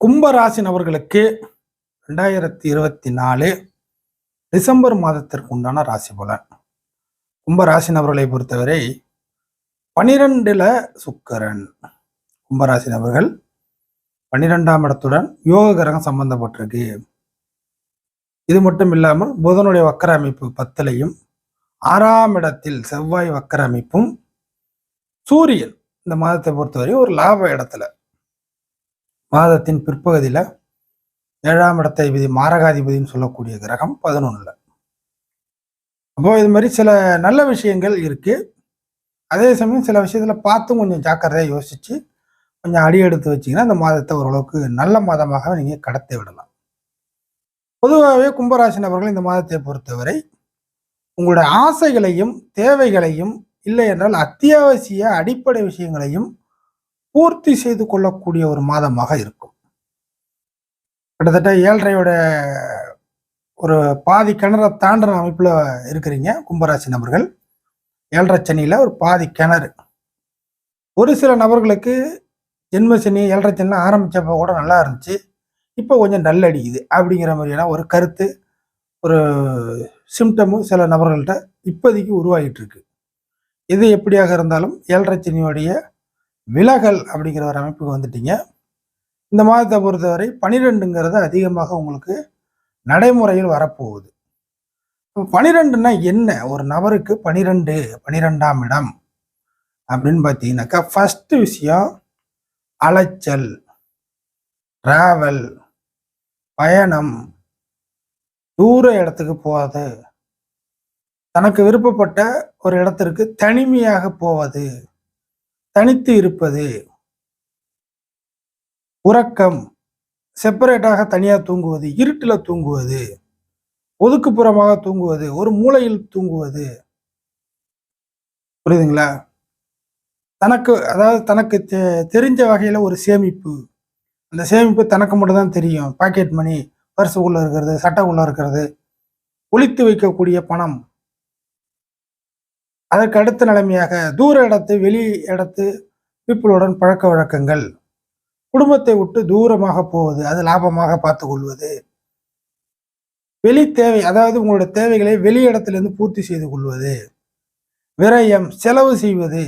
கும்பராசினவர்களுக்கு ரெண்டாயிரத்தி இருபத்தி நாலு டிசம்பர் மாதத்திற்கு உண்டான ராசி பலன். கும்பராசினவர்களை பொறுத்தவரை பனிரெண்டுல சுக்கரன். கும்பராசினவர்கள் பன்னிரெண்டாம் இடத்துடன் யோக கிரகம் சம்பந்தப்பட்டிருக்கு. இது மட்டும் இல்லாமல் புதனுடைய வக்கர அமைப்பு பத்திலையும் ஆறாம் இடத்தில் செவ்வாய் வக்கர அமைப்பும் சூரியன் இந்த மாதத்தை பொறுத்தவரை ஒரு லாப இடத்துல மாதத்தின் பிற்பகுதியில் ஏழாம் இடத்தை விதி மாரகாதிபதினு சொல்லக்கூடிய கிரகம் பதினொன்றில் அப்போது இது மாதிரி சில நல்ல விஷயங்கள் இருக்குது அதே சமயம் சில விஷயத்தில் பார்த்தும் கொஞ்சம் ஜாக்கிரதையாக யோசித்து கொஞ்சம் அடி எடுத்து வச்சிங்கன்னா அந்த மாதத்தை ஓரளவுக்கு நல்ல மாதமாக நீங்கள் கடத்தி விடலாம். பொதுவாகவே கும்பராசி நபர்கள் இந்த மாதத்தை பொறுத்தவரை உங்களுடைய ஆசைகளையும் தேவைகளையும் இல்லை என்றால் அத்தியாவசிய அடிப்படை விஷயங்களையும் பூர்த்தி செய்து கொள்ளக்கூடிய ஒரு மாதமாக இருக்கும். கிட்டத்தட்ட ஏழரையோட ஒரு பாதி கிணறை தாண்டின அமைப்பில் இருக்கிறீங்க கும்பராசி நபர்கள். ஏழரை சனியில் ஒரு பாதி கிணறு. ஒரு சில நபர்களுக்கு ஜென்ம சனி ஏழரை சனியில் ஆரம்பித்தப்போ கூட நல்லா இருந்துச்சு. இப்போ கொஞ்சம் நல்லடிக்குது அப்படிங்கிற மாதிரியான ஒரு கருத்து ஒரு சிம்டமும் சில நபர்கள்ட்ட இப்போதைக்கு உருவாகிட்டு இருக்கு. இது எப்படியாக இருந்தாலும் ஏழரை சனியோடைய விலகல் அப்படிங்கிற ஒரு அமைப்புக்கு வந்துட்டீங்க. இந்த மாதத்தை பொறுத்தவரை பனிரெண்டுங்கிறது அதிகமாக உங்களுக்கு நடைமுறையில் வரப்போகுது. பனிரெண்டுன்னா என்ன? ஒரு நபருக்கு பனிரெண்டு பனிரெண்டாம் இடம் அப்படின்னு பார்த்தீங்கன்னாக்கா ஃபஸ்ட்டு விஷயம் அலைச்சல் ட்ராவல் பயணம் தூர இடத்துக்கு போவது தனக்கு விருப்பப்பட்ட ஒரு இடத்திற்கு தனிமையாக போவது. தனித்து இருப்பது. உறக்கம். செப்பரேட்டாக தனியாக தூங்குவது இருட்டில் தூங்குவது ஒதுக்குப்புறமாக தூங்குவது ஒரு மூலையில் தூங்குவது. புரியுதுங்களா? தனக்கு அதாவது தனக்கு தெரிஞ்ச வகையில் ஒரு சேமிப்பு. அந்த சேமிப்பு தனக்கு மட்டும்தான் தெரியும். பாக்கெட் மணி பர்சுக்குள்ளே இருக்கிறது சட்டைக்குள்ளே இருக்கிறது. ஒழித்து வைக்கக்கூடிய பணம். அதற்கு அடுத்த நிலைமையாக தூர இடத்து வெளி இடத்து பீப்புளுடன் பழக்க வழக்கங்கள். குடும்பத்தை விட்டு தூரமாக போவது அது லாபமாக பார்த்து கொள்வது. வெளி தேவை அதாவது உங்களுடைய தேவைகளை வெளி இடத்திலிருந்து பூர்த்தி செய்து கொள்வது. விரயம் செலவு செய்வது.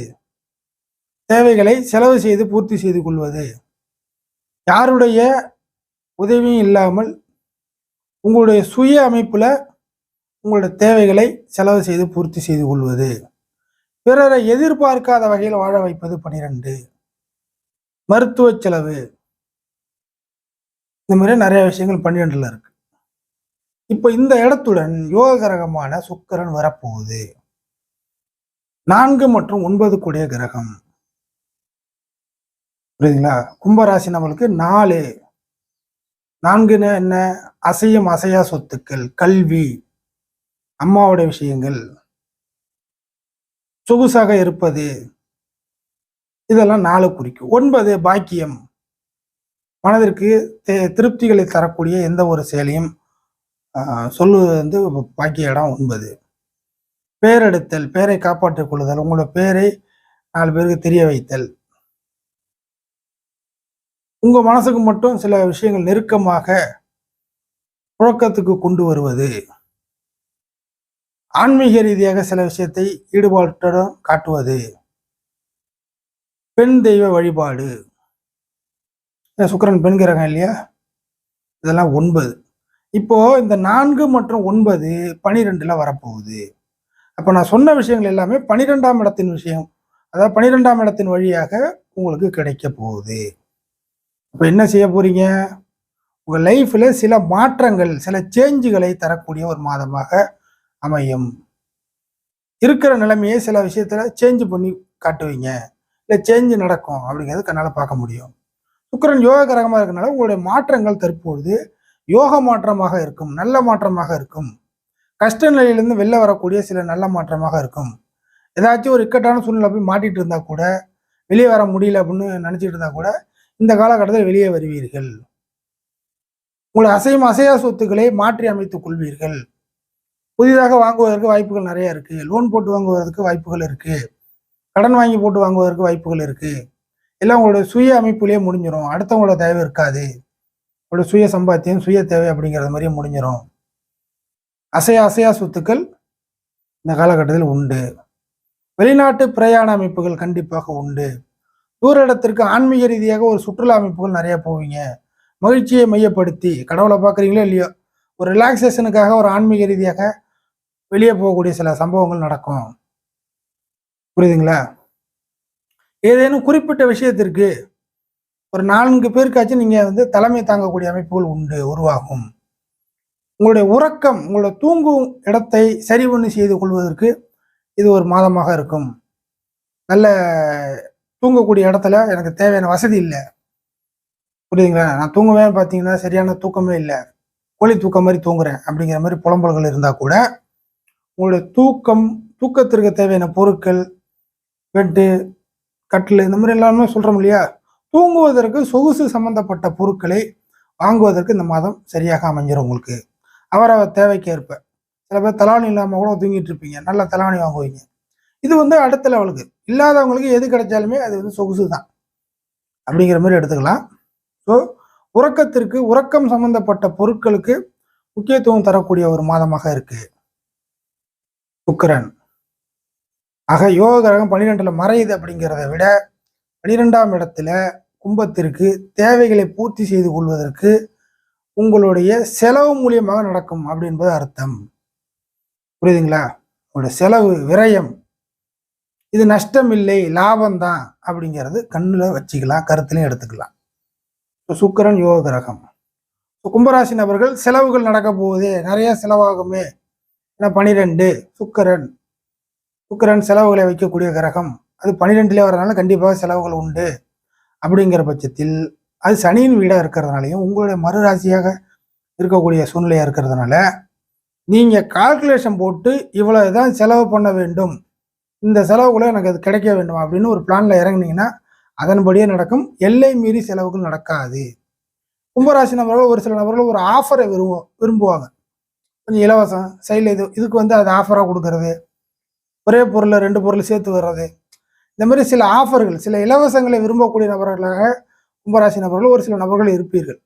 தேவைகளை செலவு செய்து பூர்த்தி செய்து கொள்வது. யாருடைய உதவியும் இல்லாமல் உங்களுடைய சுய அமைப்பில் உங்களுடைய தேவைகளை செலவு செய்து பூர்த்தி செய்து கொள்வது. பிறரை எதிர்பார்க்காத வகையில் வாழ வைப்பது பனிரெண்டு. மருத்துவ செலவு. இந்த மாதிரி நிறைய விஷயங்கள் பன்னிரெண்டுல இருக்கு. இப்போ இந்த இடத்துடன் யோக கிரகமான சுக்கரன் வரப்போகுது. நான்கு மற்றும் ஒன்பது கூடிய கிரகம். புரியுதுங்களா? கும்பராசி நம்மளுக்கு நாலு. நான்குன்னு என்ன? அசையும் அசையா சொத்துக்கள் கல்வி அம்மாவோட விஷயங்கள். சொகுசாக இருப்பது. இதெல்லாம் நாலு குறிக்கும் ஒன்பது பாக்கியம். மனதிற்கு திருப்திகளை தரக்கூடிய எந்த ஒரு செயலையும் சொல்லுவது வந்து பாக்கிய இடம் ஒன்பது. பேரெடுத்தல் பேரை காப்பாற்றிக் கொள்ளுதல் உங்களோட பேரை நாலு பேருக்கு தெரிய வைத்தல். உங்க மனசுக்கு மட்டும் சில விஷயங்கள் நெருக்கமாக புழக்கத்துக்கு கொண்டு வருவது. ஆன்மீக ரீதியாக சில விஷயத்தை ஈடுபாட்டுடன் காட்டுவது. பெண் தெய்வ வழிபாடு. சுக்கரன் பெண் கிரகம் இல்லையா? இதெல்லாம் ஒன்பது. இப்போ இந்த நான்கு மற்றும் ஒன்பது பனிரெண்டுல வரப்போகுது. அப்போ நான் சொன்ன விஷயங்கள் எல்லாமே பனிரெண்டாம் இடத்தின் விஷயம். அதாவது பனிரெண்டாம் இடத்தின் வழியாக உங்களுக்கு கிடைக்க போகுது. இப்போ என்ன செய்ய போறீங்க? உங்கள் லைஃப்பில் சில மாற்றங்கள் சில சேஞ்சுகளை தரக்கூடிய ஒரு மாதமாக அமையும். இருக்கிற நிலைமையை சில விஷயத்துல சேஞ்சு பண்ணி காட்டுவீங்க. இல்லை சேஞ்சு நடக்கும் அப்படிங்கிறது கண்ணால் பார்க்க முடியும். சுக்கரன் யோக கிரகமாக இருக்கனால உங்களுடைய மாற்றங்கள் தற்பொழுது யோக மாற்றமாக இருக்கும் நல்ல மாற்றமாக இருக்கும். கஷ்ட நிலையிலேருந்து வெளில வரக்கூடிய சில நல்ல மாற்றமாக இருக்கும். ஏதாச்சும் ஒரு இக்கட்டான சூழ்நிலை போய் மாட்டிட்டு இருந்தால் கூட வெளியே வர முடியல அப்படின்னு நினச்சிட்டு இருந்தால் கூட இந்த காலகட்டத்தில் வெளியே வருவீர்கள். உங்களை அசையும் அசையா சொத்துக்களை மாற்றி அமைத்துக் கொள்வீர்கள். புதிதாக வாங்குவதற்கு வாய்ப்புகள் நிறைய இருக்கு. லோன் போட்டு வாங்குவதற்கு வாய்ப்புகள் இருக்கு. கடன் வாங்கி போட்டு வாங்குவதற்கு வாய்ப்புகள் இருக்கு. எல்லாம் உங்களுடைய சுய அமைப்புலேயே முடிஞ்சிடும் அடுத்தவங்களோட தேவை இருக்காது. உங்களோட சுய சம்பாத்தியம் சுய தேவை அப்படிங்கிறது மாதிரியே முடிஞ்சிடும் அசையா அசையா சொத்துக்கள் இந்த காலகட்டத்தில் உண்டு. வெளிநாட்டு பிரயாண அமைப்புகள் கண்டிப்பாக உண்டு. தூர இடத்திற்கு ஆன்மீக ரீதியாக ஒரு சுற்றுலா அமைப்புகள் நிறைய போவீங்க. மகிழ்ச்சியை மையப்படுத்தி கடவுளை பார்க்குறீங்களோ இல்லையோ ஒரு ரிலாக்ஸேஷனுக்காக ஒரு ஆன்மீக ரீதியாக வெளியே போகக்கூடிய சில சம்பவங்கள் நடக்கும். புரியுதுங்களா? ஏதேனும் குறிப்பிட்ட விஷயத்திற்கு ஒரு நான்கு பேருக்காச்சும் நீங்கள் வந்து தலைமை தாங்கக்கூடிய அமைப்புகள் உண்டு உருவாகும். உங்களுடைய உறக்கம் உங்களோட தூங்கும் இடத்தை சரி ஒன்று செய்து கொள்வதற்கு இது ஒரு மாதமாக இருக்கும். நல்ல தூங்கக்கூடிய இடத்துல எனக்கு தேவையான வசதி இல்லை. புரியுதுங்களா? நான் தூங்குவேன் பார்த்தீங்கன்னா சரியான தூக்கமே இல்லை. கோழி தூக்கம் மாதிரி தூங்குறேன் அப்படிங்கிற மாதிரி புலம்பல்கள் இருந்தால் கூட உங்களுடைய தூக்கம் தூக்கத்திற்கு தேவையான பொருட்கள் பெட்டு கட்டில் இந்த மாதிரி எல்லாமே சொல்கிறோம் இல்லையா? தூங்குவதற்கு சொகுசு சம்பந்தப்பட்ட பொருட்களை வாங்குவதற்கு இந்த மாதம் சரியாக அமைஞ்சிடும் உங்களுக்கு. அவரவர் தேவைக்கேற்ப. சில பேர் தலாணி இல்லாமல் கூட தூங்கிட்டு இருப்பீங்க. நல்ல தலாணி வாங்குவீங்க. இது வந்து அடுத்த லெவலுக்கு இல்லாதவங்களுக்கு எது கிடைச்சாலுமே அது வந்து சொகுசு தான். அப்படிங்கிற மாதிரி எடுத்துக்கலாம். ஸோ உறக்கத்திற்கு உறக்கம் சம்பந்தப்பட்ட பொருட்களுக்கு முக்கியத்துவம் தரக்கூடிய ஒரு மாதமாக இருக்குது சுக்கிரன். ஆக யோக கிரகம் பன்னிரெண்டுல மறையுது அப்படிங்கிறத விட பனிரெண்டாம் இடத்துல கும்பத்திற்கு தேவைகளை பூர்த்தி செய்து கொள்வதற்கு உங்களுடைய செலவு மூலியமாக நடக்கும் அப்படின்பது அர்த்தம். புரியுதுங்களா? உங்களுடைய செலவு விரயம் இது நஷ்டம் இல்லை லாபம் தான் அப்படிங்கிறது கண்ணில் வச்சுக்கலாம் கருத்துலையும் எடுத்துக்கலாம். இப்போ சுக்கிரன் யோக கிரகம் இப்போ கும்பராசி நபர்கள் செலவுகள் நடக்க போகுது நிறைய செலவாகுமே ஏன்னா பனிரெண்டு. சுக்கரன். சுக்கரன் செலவுகளை வைக்கக்கூடிய கிரகம். அது பனிரெண்டுலேயே வரதுனால கண்டிப்பாக செலவுகள் உண்டு அப்படிங்கிற பட்சத்தில் அது சனியின் வீடாக இருக்கிறதுனாலையும் உங்களுடைய மறுராசியாக இருக்கக்கூடிய சூழ்நிலையாக இருக்கிறதுனால நீங்கள் கால்குலேஷன் போட்டு இவ்வளோ தான் செலவு பண்ண வேண்டும். இந்த செலவுகளை எனக்கு அது கிடைக்க வேண்டும்? அப்படின்னு ஒரு பிளானில் இறங்குனீங்கன்னா அதன்படியே நடக்கும். எல்லை மீறி செலவுகள் நடக்காது. கும்பராசி நபர்கள் ஒரு சில நபர்கள் ஒரு ஆஃபரை விரும்புவோம் விரும்புவாங்க. கொஞ்சம் இலவசம். சைடில் இது இதுக்கு வந்து அது ஆஃபராக கொடுக்கறது. ஒரே பொருளை ரெண்டு பொருள் சேர்த்து வர்றது இந்த மாதிரி சில ஆஃபர்கள் சில இலவசங்களை விரும்பக்கூடிய நபர்களாக கும்பராசி நபர்கள் ஒரு சில நபர்கள் இருப்பீர்கள்.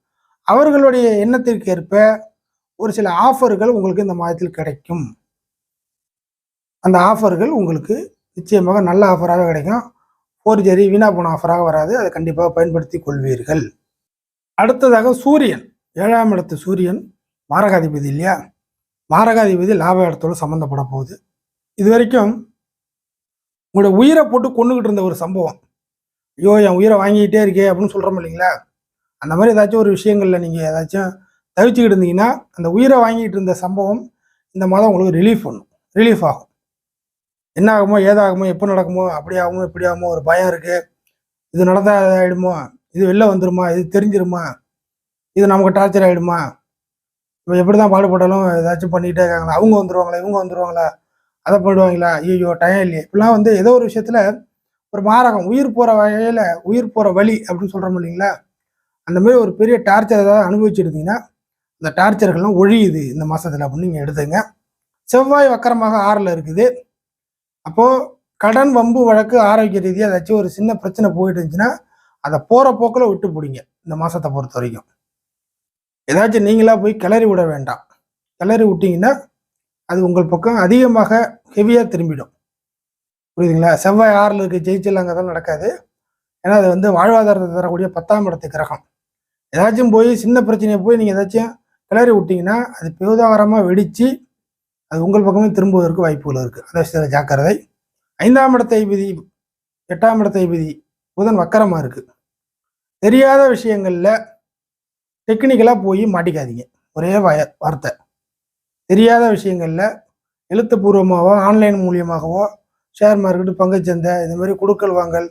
அவர்களுடைய எண்ணத்திற்கு ஏற்ப ஒரு சில ஆஃபர்கள் உங்களுக்கு இந்த மாதத்தில் கிடைக்கும். அந்த ஆஃபர்கள் உங்களுக்கு நிச்சயமாக நல்ல ஆஃபராக கிடைக்கும். ஃபோர்ஜரி வீணா போன ஆஃபராக வராது. அதை கண்டிப்பாக பயன்படுத்தி கொள்வீர்கள். அடுத்ததாக சூரியன். ஏழாம் இடத்து சூரியன் மாரகாதிபதி இல்லையா? மாரகாதிபதி லாப இடத்தோடு சம்மந்தப்பட போகுது. இது வரைக்கும் உங்களோட உயிரை போட்டு கொண்டுகிட்டு இருந்த ஒரு சம்பவம். ஐயோ என் உயிரை வாங்கிக்கிட்டே இருக்கே அப்படின்னு சொல்கிறோம் இல்லைங்களா? அந்த மாதிரி ஏதாச்சும் ஒரு விஷயங்களில் நீங்கள் ஏதாச்சும் தவிச்சுக்கிட்டு இருந்தீங்கன்னா அந்த உயிரை வாங்கிட்டு இருந்த சம்பவம் இந்த மாதம் உங்களுக்கு ரிலீஃப் பண்ணும். ரிலீஃப் ஆகும். என்ன ஆகுமோ ஏதாகுமோ எப்போ நடக்குமோ அப்படி ஆகுமோ இப்படி ஆகுமோ ஒரு பயம் இருக்குது இது நடந்தால் ஆகிடுமோ இது வெளில வந்துருமா? இது தெரிஞ்சிருமா? இது நமக்கு டார்ச்சர் ஆகிடுமா இப்போ எப்படி தான் பாடுபட்டாலும் ஏதாச்சும் பண்ணிகிட்டே இருக்காங்களா? அவங்க வந்துடுவாங்களா இவங்க வந்துடுவாங்களா அதை பண்ணிடுவாங்களா ஐயோ டைம் இல்லையே. இப்படிலாம் வந்து ஏதோ ஒரு விஷயத்தில் ஒரு மாரகம் உயிர் போகிற வகையில் உயிர் போகிற வழி அப்படின்னு சொல்கிறோம் இல்லைங்களா? அந்த மாதிரி ஒரு பெரிய டார்ச்சர் ஏதாவது அனுபவிச்சிருந்தீங்கன்னா அந்த டார்ச்சர்கள்லாம் ஒழியுது இந்த மாதத்தில் அப்படின்னு நீங்கள் எடுத்துங்க செவ்வாய் வக்கரமாக ஆறில் இருக்குது. அப்போது கடன் வம்பு வழக்கு ஆரோக்கிய ரீதியாக ஏதாச்சும் ஒரு சின்ன பிரச்சனை போயிட்டு இருந்துச்சுன்னா அதை போகிற போக்கில் விட்டு பிடிங்க இந்த மாதத்தை பொறுத்த வரைக்கும். ஏதாச்சும் நீங்களாக போய் கிளறி விட வேண்டாம். கிளறி விட்டிங்கன்னா அது உங்கள் பக்கம் அதிகமாக ஹெவியாக திரும்பிடும். புரியுதுங்களா? செவ்வாய் ஆறில் இருக்க தான் நடக்காது. ஏன்னா அது வந்து வாழ்வாதாரத்தை தரக்கூடிய பத்தாம் இடத்து கிரகம். ஏதாச்சும் போய் சின்ன பிரச்சனையை போய் நீங்கள் ஏதாச்சும் கிளறி விட்டிங்கன்னா அது பிரோதாகரமாக வெடித்து அது உங்கள் பக்கமே திரும்புவதற்கு வாய்ப்புகள் இருக்குது அந்த விஷயத்தில் ஜாக்கிரதை. ஐந்தாம் இடத்தை விதி எட்டாம் இடத்தை விதி புதன் வக்கரமாக இருக்குது தெரியாத விஷயங்களில் டெக்னிக்கலாக போய் மாட்டிக்காதீங்க. ஒரே வய வார்த்தை. தெரியாத விஷயங்களில் எழுத்துப்பூர்வமாகவோ ஆன்லைன் மூலியமாகவோ ஷேர் மார்க்கெட்டு பங்குச்சந்தை இந்த மாதிரி கொடுக்கல் வாங்கல்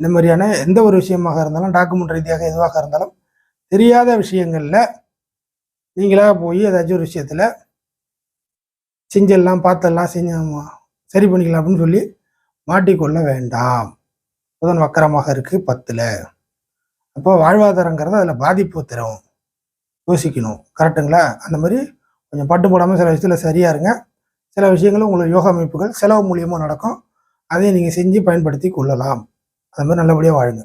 இந்த மாதிரியான எந்த ஒரு விஷயமாக இருந்தாலும் டாக்குமெண்ட் ரீதியாக எதுவாக இருந்தாலும் தெரியாத விஷயங்களில் நீங்களாக போய் ஏதாச்சும் ஒரு விஷயத்தில் செஞ்சிடலாம் பார்த்தெல்லாம் செஞ்ச சரி பண்ணிக்கலாம் அப்படின்னு சொல்லி மாட்டிக்கொள்ள வேண்டாம். புதன் வக்கரமாக இருக்குது பத்தில். அப்போ வாழ்வாதாரங்கிறது அதில் பாதிப்பு தரும். யோசிக்கணும். கரெக்டுங்களா? அந்த மாதிரி கொஞ்சம் பட்டு போடாமல் சில விஷயத்தில் சரியாக இருங்க. சில விஷயங்களும் உங்களுக்கு யோகா அமைப்புகள் செலவு மூலியமாக நடக்கும். அதையும் நீங்கள் செஞ்சு பயன்படுத்தி கொள்ளலாம். அது மாதிரி நல்லபடியாக வாழுங்க.